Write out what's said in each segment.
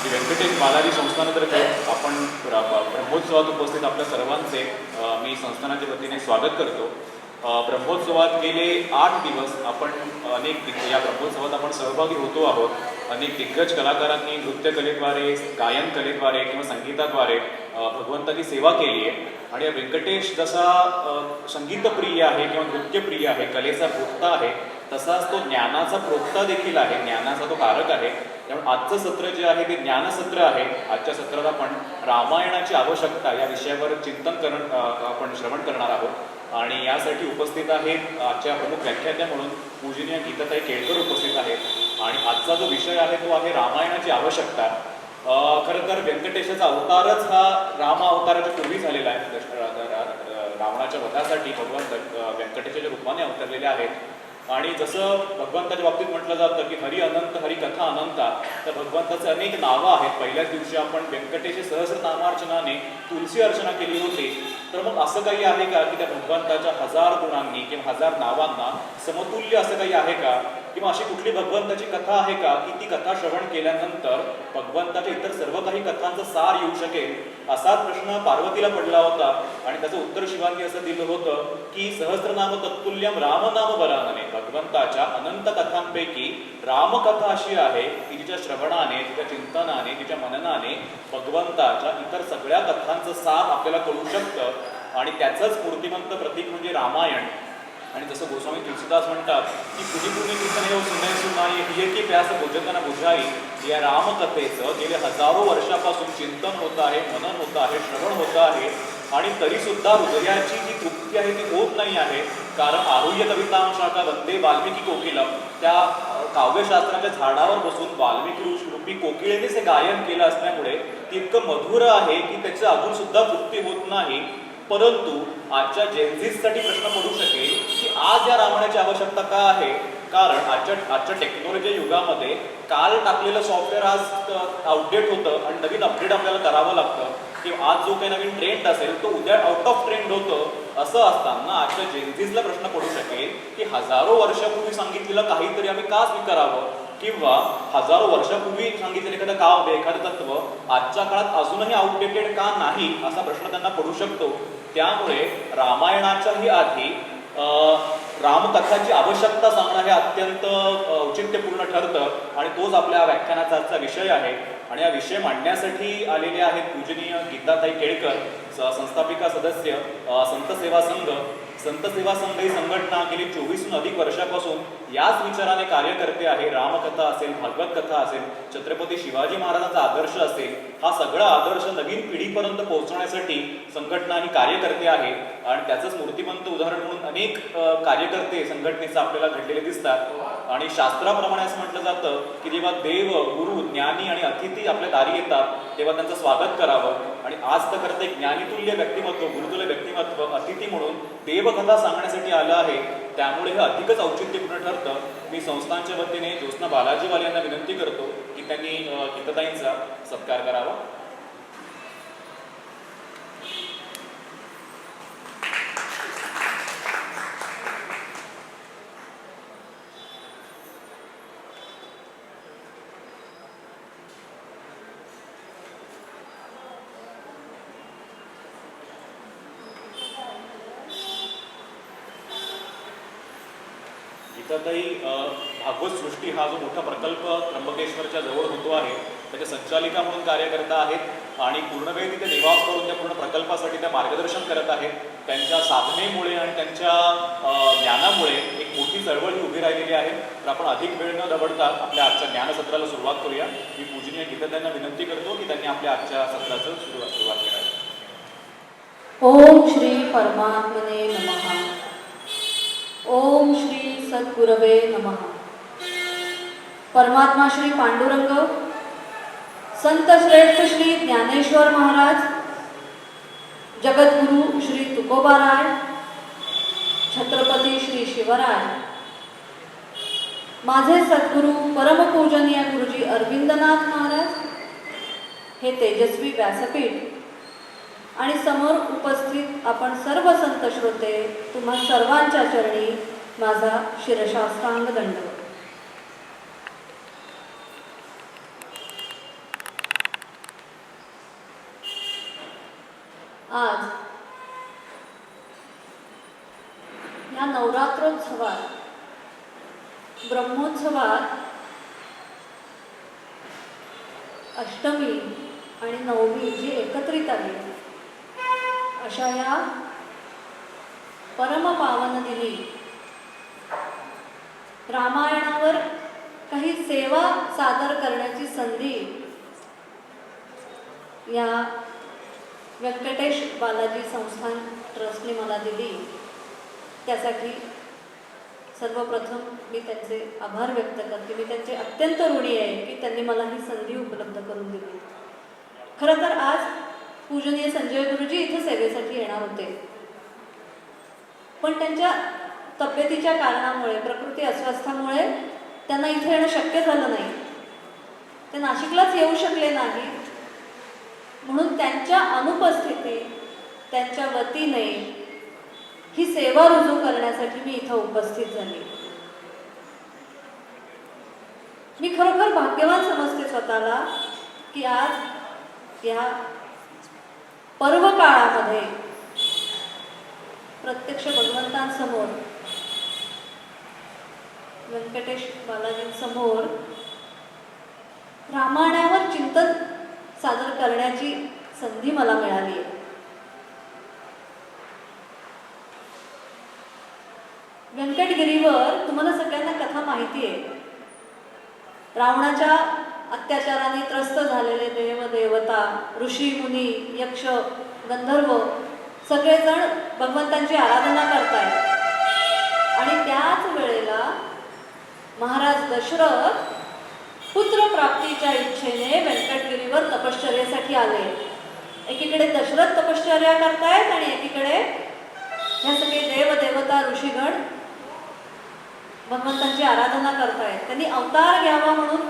श्री व्यंकटेश बालाजी संस्थानातर्फे आपण ब्रह्मोत्सवात उपस्थित आपल्या सर्वांचे मी संस्थानाच्या वतीने स्वागत करतो. ब्रह्मोत्सवात गेले आठ दिवस आपण अनेक दिग्ग- या ब्रह्मोत्सवात आपण सहभागी होतो आहोत. अनेक दिग्गज कलाकारांनी नृत्यकलेद्वारे गायन कलेद्वारे किंवा संगीताद्वारे भगवंताची सेवा केली आहे. आणि या व्यंकटेश जसा संगीतप्रिय आहे किंवा नृत्यप्रिय आहे कलेचा भोक्ता आहे तसाच तो ज्ञानाचा प्रोक्ता देखील आहे. ज्ञानाचा तो कारक आहे. त्यामुळे आजचं सत्र जे आहे ते ज्ञानसत्र आहे. आजच्या सत्रात आपण रामायणाची आवश्यकता या विषयावर चिंतन करण आपण श्रवण करणार आहोत. आणि यासाठी उपस्थित आहेत आजच्या प्रमुख व्याख्यात्या म्हणून पूजनीय गीताताई केळकर उपस्थित आहेत. आणि आजचा जो विषय आहे तो आहे रामायणाची आवश्यकता. खरं तर व्यंकटेशाचा अवतारच हा राम अवताराच्या पूर्वी झालेला आहे. रावणाच्या वधासाठी भगवान द- व्यंकटेशाच्या रूपाने अवतरलेले आहेत. आणि जसं भगवंताच्या बाबतीत म्हटलं जातं की हरी अनंत हरी कथा अनंता तर भगवंताचे अनेक नावं आहेत. पहिल्याच दिवशी आपण व्यंकटेश सहस्रनामार्चनाने तुलसी अर्चना केली होती. तर मग असं काही आहे का की त्या भगवंताच्या हजार गुणांनी किंवा हजार नावांना समतुल्य असं काही आहे का? किंवा अशी कुठली भगवंताची कथा आहे का की ती कथा श्रवण केल्यानंतर भगवंताच्या इतर सर्व काही कथांचं सार येऊ शकेल? असाच प्रश्न पार्वतीला पडला होता. आणि त्याचं उत्तर शिवांनी असं दिलं होतं की सहस्रनाम तत्तुल्यम रामनाम बलानने. भगवंताच्या अनंत कथांपैकी रामकथा अशी आहे की तिच्या श्रवणाने तिच्या चिंतनाने तिच्या मननाने भगवंताच्या इतर सगळ्या कथांचं सार आपल्याला कळू शकतं. आणि त्याचंच मूर्तिमंत प्रतीक म्हणजे रामायण. आणि जसं गोस्वामी तुलसीदास म्हणतात की कुणी कुणी कीर्तन हे सुनय सुनाई ही की प्यास भोजकांना बुझाई या रामकथेचं गेले हजारो वर्षापासून चिंतन होत आहे मनन होत आहे श्रवण होत आहे. आणि तरीसुद्धा हृदयाची जी तृप्ती आहे ती होत नाही आहे. कारण आरुह्य कवितांशाचा वंदे वाल्मिकी कोकिलम त्या काव्यशास्त्राच्या झाडावर बसून वाल्मिकी रूपी कोकिळेनेच हे गायन केलं असल्यामुळे ती इतकं मधुर आहे की त्याची अजून सुद्धा तृप्ती होत नाही. परंतु आजच्या जेन्झीससाठी प्रश्न पडू शकेल आज या रामायणाची आवश्यकता का आहे? कारण आजच्या आजच्या टेक्नॉलॉजी युगामध्ये काल टाकलेलं सॉफ्टवेअर आज आउटडेट होतं आणि नवीन अपडेट आपल्याला करावं लागतं. की आज जो काही नवीन ट्रेंड असेल तो उद्या आउट ऑफ ट्रेंड होतं असं असताना आजच्या जेन्झीजला प्रश्न पडू शकेल की हजारो वर्षापूर्वी सांगितलेलं काहीतरी आम्ही का स्वीकारावं? किंवा हजारो वर्षापूर्वी सांगितलेलं एखादं काव्य एखादं तत्व आजच्या काळात अजूनही आउटडेटेड का नाही असा प्रश्न त्यांना पडू शकतो. त्यामुळे रामायणाच्याही आधी रामकथाची आवश्यकता सांगणं हे अत्यंत औचित्यपूर्ण ठरतं आणि तोच आपल्या व्याख्यानाचा आजचा विषय आहे. आणि हा विषय मांडण्यासाठी आलेले आहेत पूजनीय गीताताई केळकर संस्थापिका सदस्य संत सेवा संघ. संत सेवा संघ ही संघटना गेली चोवीसहून अधिक वर्षापासून याच विचाराने कार्य करते आहे. रामकथा असेल भागवत कथा असेल छत्रपती शिवाजी महाराजांचा आदर्श असेल हा सगळा आदर्श नवीन पिढीपर्यंत पोहोचवण्यासाठी संघटना ही कार्य करते आहे. आणि त्याचंच मूर्तिमंत उदाहरण म्हणून अनेक कार्यकर्ते संघटनेचं आपल्याला घडलेले दिसतात. आणि शास्त्राप्रमाणे असं म्हटलं जातं की जेव्हा देव गुरु ज्ञानी आणि अतिथी आपल्या दारी येतात तेव्हा त्यांचं स्वागत करावं. आणि आज तर करता एक ज्ञानीतुल्य व्यक्तिमत्व गुरुतुल्य व्यक्तिमत्व अतिथी म्हणून देवकथा सांगण्यासाठी आलं आहे. त्यामुळे हे अधिकच औचित्यपूर्ण ठरतं. मी संस्थांच्या वतीने ज्योत्ना बालाजीवाल यांना विनंती करतो की त्यांनी गीतताईंचा सत्कार करावा. गीताताई भागवत सृष्टी हा जो मोठा प्रकल्प त्र्यंबकेश्वरच्या जवळ होतो आहे त्याच्या संचालिका म्हणून कार्य करत आहेत आणि पूर्ण वेळ तिथे निवास करून त्या पूर्ण प्रकल्पासाठी त्या मार्गदर्शन करत आहेत. त्यांच्या साधनेमुळे आणि त्यांच्या ज्ञानामुळे एक मोठी चळवळ ही उभी राहिलेली आहे. तर आपण अधिक वेळ न दबडता आपल्या आजच्या ज्ञानसत्राला सुरुवात करूया. मी पूजनीय गीतज्ञांना विनंती करतो की त्यांनी आपल्या आजच्या सत्राचं सुरुवात सुरुवात करावी. ओम श्री परमात्मने नमः. ओम श्री सद्गुरवे नम. परमात्मा श्री पांडुरंग संत श्रेष्ठ श्री ज्ञानेश्वर महाराज जगद्गुरु श्री तुकोबाराय छत्रपती श्री शिवराय. माझे सद्गुरू परमपूजनीय गुरुजी अरविंदनाथ महाराज हे तेजस्वी व्यासपीठ आणि समोर उपस्थित आपण सर्व संत श्रोते तुम्हा सर्वांच्या चरणी माझा शिरशास्त्रांग दंड आज या नवरात्रोत्सवात ब्रह्मोत्सवात अष्टमी आणि नवमी जी एकत्रित आली अशा या परमपावन दिली रामायणावर काही सेवा सादर करण्याची संधी या व्यंकटेश बालाजी संस्थान ट्रस्टने मला दिली. त्यासाठी सर्वप्रथम मी त्यांचे आभार व्यक्त करते. मी त्यांचे अत्यंत ऋणी आहे की त्यांनी मला ही संधी उपलब्ध करून दिली. खरं तर आज पूजनीय संजय गुरुजी इथे सेवेसाठी येणार होते. पण त्यांच्या तब्येतीच्या कारणामुळे प्रकृती अस्वस्थामुळे त्यांना इथे येणं शक्य झालं नाही. ते नाशिकलाच येऊ शकले नाही. म्हणून त्यांच्या अनुपस्थितीत त्यांच्या वतीने ही सेवा रुजू करण्यासाठी मी इथं उपस्थित झाली. मी खरोखर भाग्यवान समजते स्वतःला की आज या पर्व काळामध्ये प्रत्यक्ष भगवंतांसमोर व्यंकटेश बालाजींसमोर रामायणावर चिंतन सादर करण्याची संधी मला मिळाली आहे. व्यंकटगिरीवर तुम्हाला सगळ्यांना कथा माहिती आहे. रावणाच्या अत्याचाराने त्रस्त झालेले देव देवता ऋषी मुनी यक्ष गंधर्व सगळेजण भगवंतांची आराधना करतायत. आणि त्याच वेळेला महाराज दशरथ पुत्र प्राप्तीच्या इच्छेने व्यंकटगिरीवर तपश्चर्यासाठी आले. एकीकडे दशरथ तपश्चर्या करतायत आणि एकीकडे ह्या सगळे देव देवता ऋषीगण भगवंतांची आराधना करतायत. त्यांनी अवतार घ्यावा म्हणून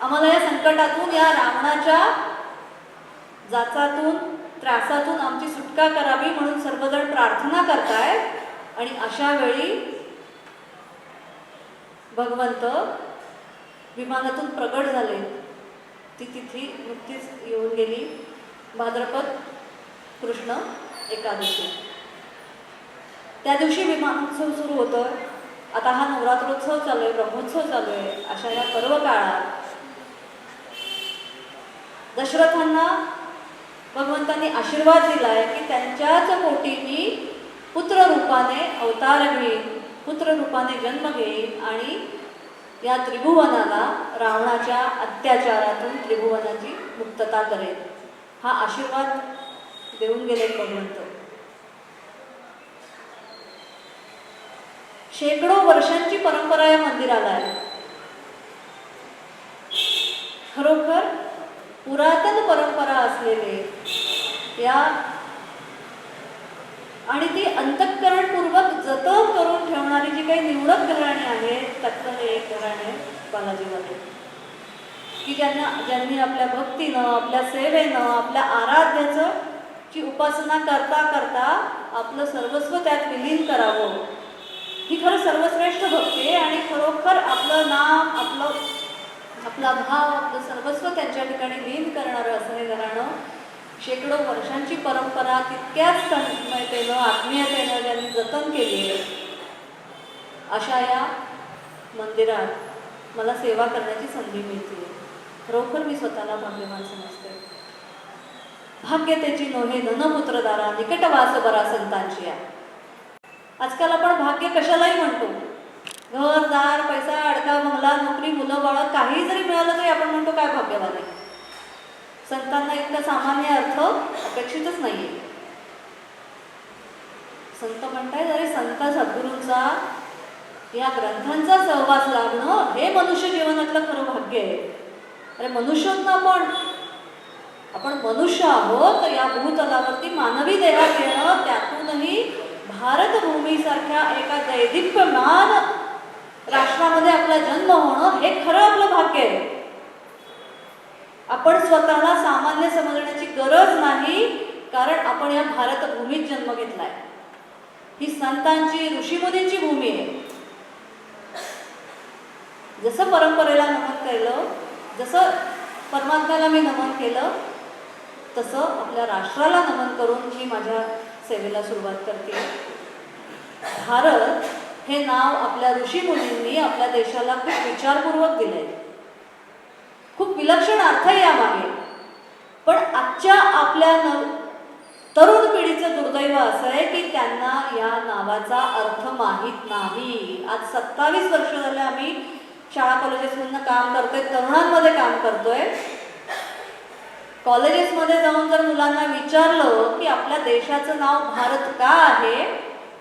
आम्हाला या संकटातून या रावणाच्या जाचातून त्रासातून आमची सुटका करावी म्हणून सर्वजण प्रार्थना करतायत आणि अशा वेळी भगवंत विमानातून प्रगट झाले. ती तिथी नुकतीच येऊन गेली भाद्रपद कृष्ण एकादशी. त्या दिवशी विमानोत्सव सुरू होतं. आता हा नवरात्रोत्सव चालू आहे ब्रह्मोत्सव चालू आहे अशा या पर्व काळात दशरथांना भगवंतांनी आशीर्वाद दिलाय की त्यांच्याच पोटी मी पुत्र रूपाने अवतार घेईन. पुत्ररूपाने जन्म घेईन आणि या त्रिभुवनाला रावणाच्या अत्याचारातून त्रिभुवनाची मुक्तता करेन. हा आशीर्वाद देऊन गेले भगवंत. शेकडो वर्षांची परंपरा या मंदिराला आहे. खरोखर पुरातन परंपरा असलेले या आणि ती अंतःकरणपूर्वक जतन करून ठेवणारी जी काही निवडक घराणी आहेत त्यातलं हे एक घराणे बालाजीमध्ये की ज्यांना ज्यांनी आपल्या भक्तीनं आपल्या सेवेनं आपल्या आराध्याचं ची उपासना करता करता आपलं सर्वस्व त्यात विलीन करावं. ही खरं सर्वश्रेष्ठ भक्ती आहे आणि खरोखर आपलं नाम आपलं आपला भाव आपलं सर्वस्व त्यांच्या ठिकाणी लीन करणारं असं हे घराणं शेकडो वर्षांची परंपरा तितक्याच तन्मयतेनं आत्मीयतेनं ज्यांनी जतन केली आहे अशा या मंदिरात मला सेवा करण्याची संधी मिळते. खरोखर मी स्वतःला भाग्यवान समजते. भाग्य त्याची नोहे धनपुत्रदारा निकटवास बरा संतांची आहे. आजकाल आपण भाग्य कशालाही म्हणतो. घर दार पैसा अडका बंगला नोकरी मुलं बाळ काही जरी मिळालं तरी आपण म्हणतो काय भाग्यवान आहे? संतांना इतका सामान्य अर्थ अपेक्षितच नाहीये. संत म्हणताय अरे संत सद्गुरूंचा या ग्रंथांचा सहवास लाभणं हे मनुष्य जीवनातलं खरं भाग्य आहे. अरे मनुष्य ना आपण आपण मनुष्य आहोत तर या भूतलावरती मानवी देहात येणं त्यातूनही भारतभूमीसारख्या एका दैदिप्यमान राष्ट्रामध्ये आपला जन्म होणं हे खरं आपलं भाग्य आहे. आपण स्वतःला सामान्य समजण्याची गरज नाही कारण आपण या भारतभूमीत जन्म घेतलाय. ही संतांची ऋषीमुनींची भूमी आहे. जसं परंपरेला नमन केलं जसं परमात्म्याला मी नमन केलं तसं आपल्या राष्ट्राला नमन करून मी माझ्या सेवेला सुरुवात करते. भारत हे नाव आपल्या ऋषीमुनींनी आपल्या देशाला खूप विचारपूर्वक दिले खूप विलक्षण अर्थ आहे यामागे. पण आजच्या आपल्या नव तरुण पिढीचं दुर्दैव असं आहे की त्यांना या नावाचा अर्थ माहीत नाही. आज सत्तावीस वर्ष झाले आम्ही शाळा कॉलेजेसमधनं काम करतोय तरुणांमध्ये काम करतोय. कॉलेजेसमध्ये जाऊन जर मुलांना विचारलं की आपल्या देशाचं नाव भारत का आहे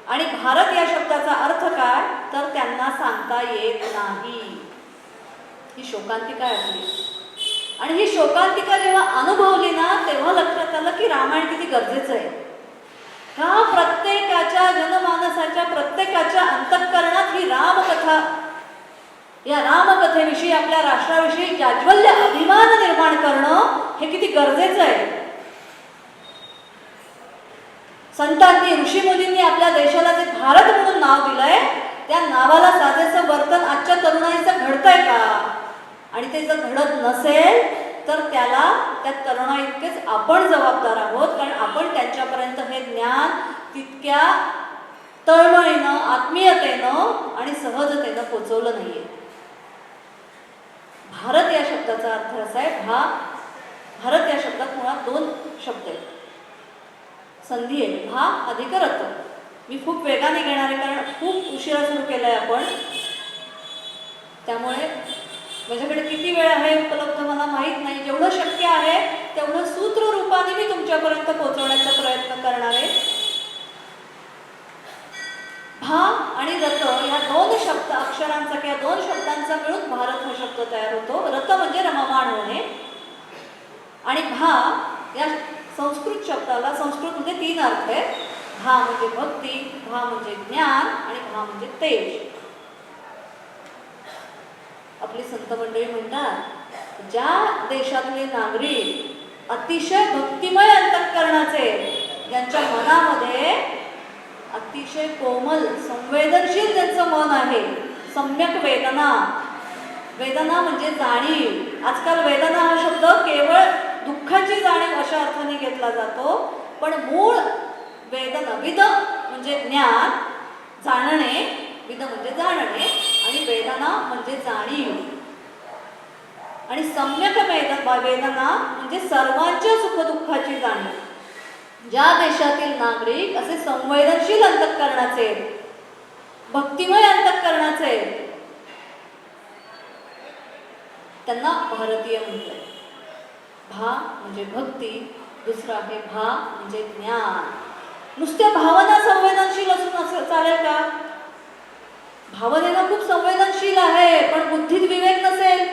आणि भारत या शब्दाचा अर्थ काय तर त्यांना सांगता येत नाही. ही शोकांतिका ऐकली आणि ही शोकांतिका जेव्हा अनुभवली ना तेव्हा लक्षात आलं की रामायण किती गरजेचं आहे. ह्या प्रत्येकाच्या जनमानसाच्या प्रत्येकाच्या अंतःकरणात ही रामकथा या रामकथेविषयी आपल्या राष्ट्राविषयी जाज्वल्य अभिमान निर्माण करणं हे किती गरजेचं आहे. संतांनी ऋषीमुनींनी आपल्या देशाला जे भारत म्हणून नाव दिलंय त्या नावाला साधेचं वर्तन आजच्या तरुणाईचं घडतंय का? आणि ते जर घडत नसेल तर त्याला त्या तरुणा इतकेच आपण जबाबदार आहोत. कारण आपण त्यांच्यापर्यंत हे ज्ञान तितक्या तळमळीनं आत्मीयतेनं आणि सहजतेनं पोचवलं नाहीये. भारत या शब्दाचा अर्थ असा आहे भा भारत या शब्दात मुळात दोन शब्द आहेत. संधी आहे भा अधिक मी खूप वेगाने घेणार आहे कारण खूप उशिरा सुरू केलं आहे आपण. त्यामुळे माझ्याकडे किती वेळ आहे उपलब्ध मला माहीत नाही. जेवढं शक्य आहे तेवढं सूत्र रूपाने मी तुमच्यापर्यंत पोहोचवण्याचा प्रयत्न करणार आहे. भा आणि रथ या दोन शब्द अक्षरांचा किंवा दोन शब्दांचा मिळून भारत हा शब्द तयार होतो. रथ म्हणजे रममाण होणे. आणि भा या संस्कृत शब्दाला संस्कृत म्हणजे तीन अर्थ आहेत. भा म्हणजे भक्ती भा म्हणजे ज्ञान आणि भा म्हणजे तेज. आपली संत मंडळी म्हणतात ज्या देशातले नागरिक अतिशय भक्तिमय अंतकरणाचे ज्यांच्या मनामध्ये अतिशय कोमल संवेदनशील ज्यांचं मन आहे सम्यक वेदना वेदना म्हणजे जाणीव. आजकाल वेदना हा शब्द केवळ दुःखाची जाणीव अशा अर्थाने घेतला जातो पण मूळ वेदना विद म्हणजे ज्ञान जाणणे विद म्हणजे जाणणे आणि वेदना म्हणजे जाणीव. आणि सम्यक वेद वेदना म्हणजे सर्वांच्या सुखदुःखाची जाणीव. ज्या देशातील नागरिक असे संवेदनशील अंतकरणाचे भक्तिमय अंतकरणाचे त्यांना भारतीय म्हणतात. भा म्हणजे भक्ती दुसरं आहे भा म्हणजे ज्ञान. नुसत्या भावना संवेदनशील असून असं चालेल का? भावनेला खूप संवेदनशील आहे पण बुद्धीत विवेक नसेल.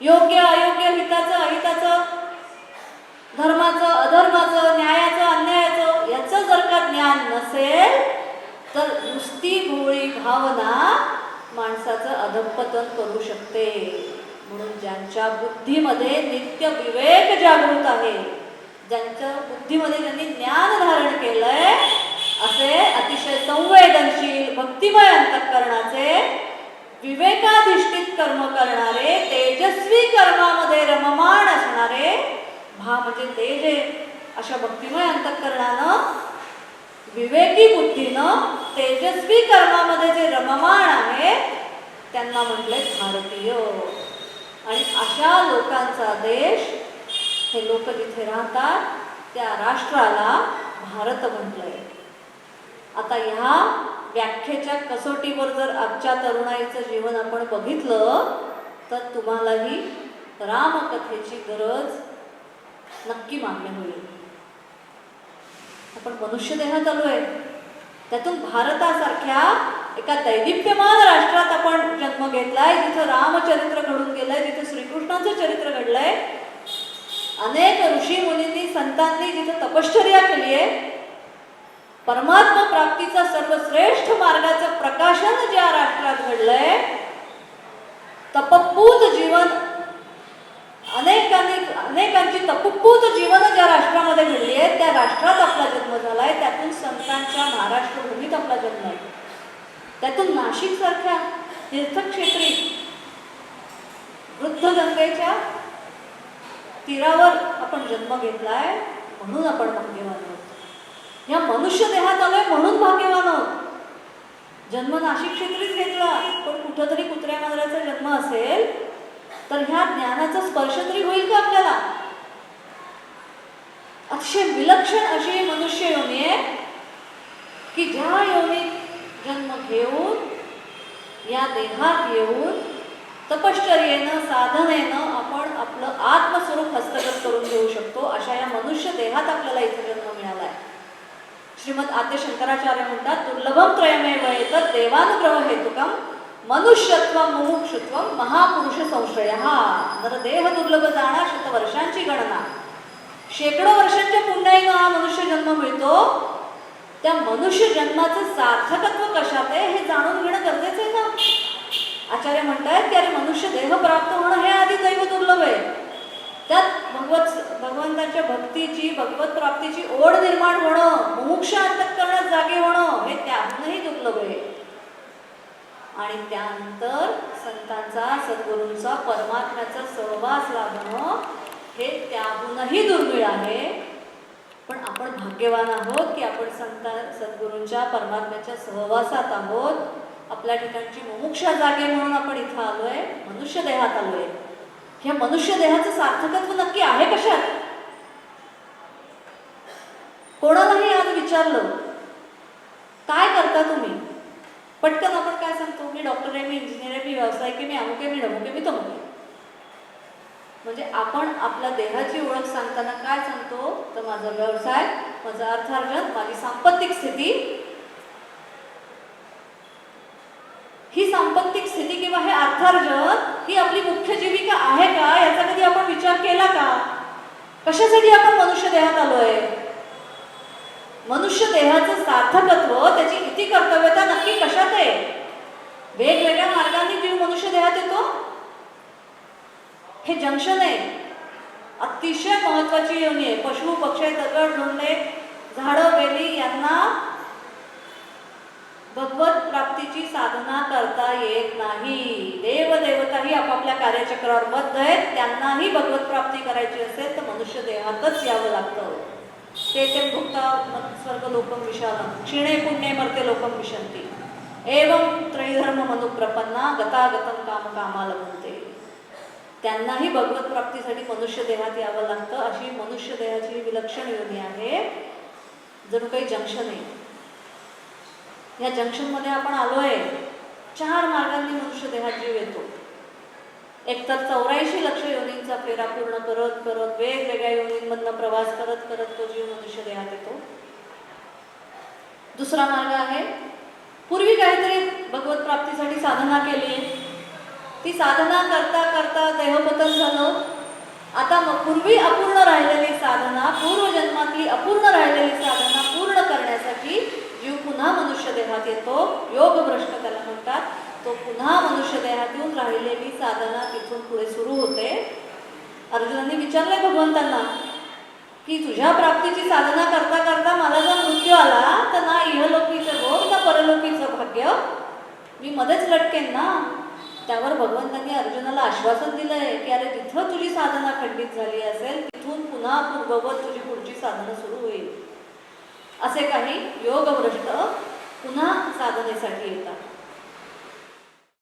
योग्य अयोग्य हिताचं अहिताचं धर्माचं अधर्माचं न्यायाचं अन्यायाचं याचं जर का ज्ञान नसेल तर नुसती भोळी भावना माणसाचं अधपतन करू शकते. म्हणून ज्यांच्या बुद्धीमध्ये नित्य विवेक जागृत आहे ज्यांच्या बुद्धीमध्ये ज्यांनी ज्ञान धारण केलंय भक्तिमय अंतःकरणाचे विवेकाधिष्ठित कर्म करणारे तेजस्वी कर्मामध्ये रममाण असणारे भा म्हणजे तेज आहे अशा भक्तिमय अंतःकरणानं विवेकी बुद्धीनं तेजस्वी कर्मामध्ये जे रममाण आहे त्यांना म्हटले भारतीय. आणि अशा लोकांचा देश हे लोक जिथे राहतात त्या राष्ट्राला भारत म्हटलंय. आता ह्या व्याख्येच्या कसोटीवर जर आजच्या तरुणाईचं जीवन आपण बघितलं तर तुम्हालाही रामकथेची गरज नक्की मान्य होईल. आपण मनुष्य देहात आलो आहे. त्यातून भारतासारख्या एका दैदिप्यमान राष्ट्रात आपण जन्म घेतलाय जिथं रामचरित्र घडून गेलंय जिथं श्रीकृष्णाचं चरित्र घडलंय. अनेक ऋषी मुनींनी संतांनी जिथं तपश्चर्या केली आहे परमात्मा प्राप्तीचा सर्वश्रेष्ठ मार्गाचं प्रकाशन ज्या राष्ट्रात घडलंय तपपूत जीवन अनेकांनी अनेकांची तपपूत जीवन ज्या राष्ट्रामध्ये घडली आहे त्या राष्ट्रात आपला जन्म झालाय त्यातून संतांच्या महाराष्ट्र भूमीत आपला जन्म आहे. त्यातून नाशिक सारख्या तीर्थक्षेत्री वृद्ध गंगेच्या तीरावर आपण जन्म घेतलाय म्हणून आपण भाग्यवान आहोत. या मनुष्य देहात आलोय म्हणून भाग्यवान. आहोत जन्म नाशिक क्षेत्रीच घेतला पण कुठंतरी कुत्र्या मांजराचा जन्म असेल तर ह्या ज्ञानाचा स्पर्श तरी होईल का आपल्याला? अतिशय विलक्षण अशी मनुष्य योनी आहे की ज्या योनीत जन्म घेऊन या देहात येऊन तपश्चर्येनं साधनेनं आपण आपलं आत्मस्वरूप हस्तगत करून घेऊ शकतो अशा या मनुष्य देहात आपल्याला इथे जन्म श्रीमद आद्य शंकराचार्य म्हणतात दुर्लभम त्रयमेव येतं देवानुग्रह हेतुकम मनुष्यत्व मुमुक्षुत्व महापुरुष संशय हा तर देह दुर्लभ जाणा शतवर्षांची गणना. शेकडो वर्षांच्या पुण्याईनं हा मनुष्य जन्म मिळतो. त्या मनुष्य जन्माचं सार्थकत्व कशात आहे हे जाणून घेणं गरजेचं आहे ना? आचार्य म्हणतायत की अरे मनुष्य देह प्राप्त होणं हे आधी दैव दुर्लभ आहे त्यात भगवत भगवंताच्या भक्तीची भगवत प्राप्तीची ओढ निर्माण होणं मुमुक्ष अंतकरणात जागे होणं हे त्यातूनही दुर्लभ आहे. आणि त्यानंतर संतांचा सद्गुरूंचा परमात्म्याचा सहवास लाभणं हे त्याहूनही दुर्मिळ आहे. पण आपण भाग्यवान आहोत की आपण संता सद्गुरूंच्या परमात्म्याच्या सहवासात आहोत. आपल्या ठिकाणची मुमुक्षा जागे म्हणून आपण इथं आलोय मनुष्य देहात आलोय. ह्या मनुष्य देहाचं सार्थकत्व नक्की आहे कशात? कोणालाही आज विचारलं काय करता तुम्ही? पटकन आपण काय सांगतो? मी डॉक्टर आहे मी इंजिनियर आहे मी व्यावसायिक आहे मी अमुक आहे मी डमुक आहे मी तमुक आहे. म्हणजे आपण आपल्या देहाची ओळख सांगताना काय सांगतो? तर माझा व्यवसाय माझं अर्थार्जन माझी सांपत्तिक स्थिती. ही सांपत्तिक स्थिती किंवा हे अर्थार्जन ही आपली मुख्य जीविका आहे का? याचा कधी आपण विचार केला का? कशासाठी आपण मनुष्य देहात आलोय? मनुष्य देहाचं सार्थकत्व त्याची इति कर्तव्यता नक्की कशात आहे? वेगवेगळ्या मार्गांनी जीव मनुष्य देहात येतो? हे जंक्शन आहे. अतिशय महत्वाची योनी आहे. पशु पक्षी दगड धोंडे झाडं वेली यांना भगवत प्राप्तीची साधना करता येत नाही. देवदेवताही आपापल्या कार्यचक्रावर बद्ध आहेत. त्यांनाही भगवत प्राप्ती करायची असेल तर मनुष्य देहातच यावं लागतं. ते ते भुक्ता स्वर्ग लोकम विशालम क्षीणे पुण्ये मर्ते लोकम विशंती. एवं त्रैधर्म मनुप्रपन्ना गतागतम काम कामाला म्हणते त्यांनाही भगवत प्राप्तीसाठी मनुष्य देहात यावं लागतं. अशी मनुष्य देहाची विलक्षण योनी आहे. जणू काही जंक्शन आहे. या जंक्शनमध्ये आपण आलोय चार मार्गांनी मनुष्य देहात जीव येतो. एकतर चौऱ्याऐंशी लक्ष योनींचा फेरा पूर्ण करत करत वेगवेगळ्या योनींमधनं प्रवास करत करत तो जीव मनुष्य देहात येतो. दुसरा मार्ग आहे पूर्वी काहीतरी भगवत प्राप्तीसाठी साधना केली. ती साधना करता करता देहपतन झालं. आता मग पूर्वी अपूर्ण राहिलेली साधना पूर्वजन्मातली अपूर्ण राहिलेली साधना पूर्ण करण्यासाठी जीव पुन्हा मनुष्य देहात योग भ्रष्ट त्याला म्हणतात. तो पुन्हा मनुष्य देहात येऊन राहिलेली साधना तिथून पुढे सुरू होते. अर्जुनाने विचारलंय भगवंतांना की तुझ्या प्राप्तीची साधना करता करता मला जर मृत्यू आला तर ना इहलोकीचं भोग ना परलोकीचं भाग्य? मी मध्येच लटकेन ना? त्यावर भगवंतांनी अर्जुनाला आश्वासन दिलंय की अरे तिथं तुझी साधना खंडित झाली असेल तिथून पुन्हा पूर्ववत तुझी पुढची साधना सुरू होईल. असे काही योगभ्रष्ट पुन्हा साधनेसाठी येतात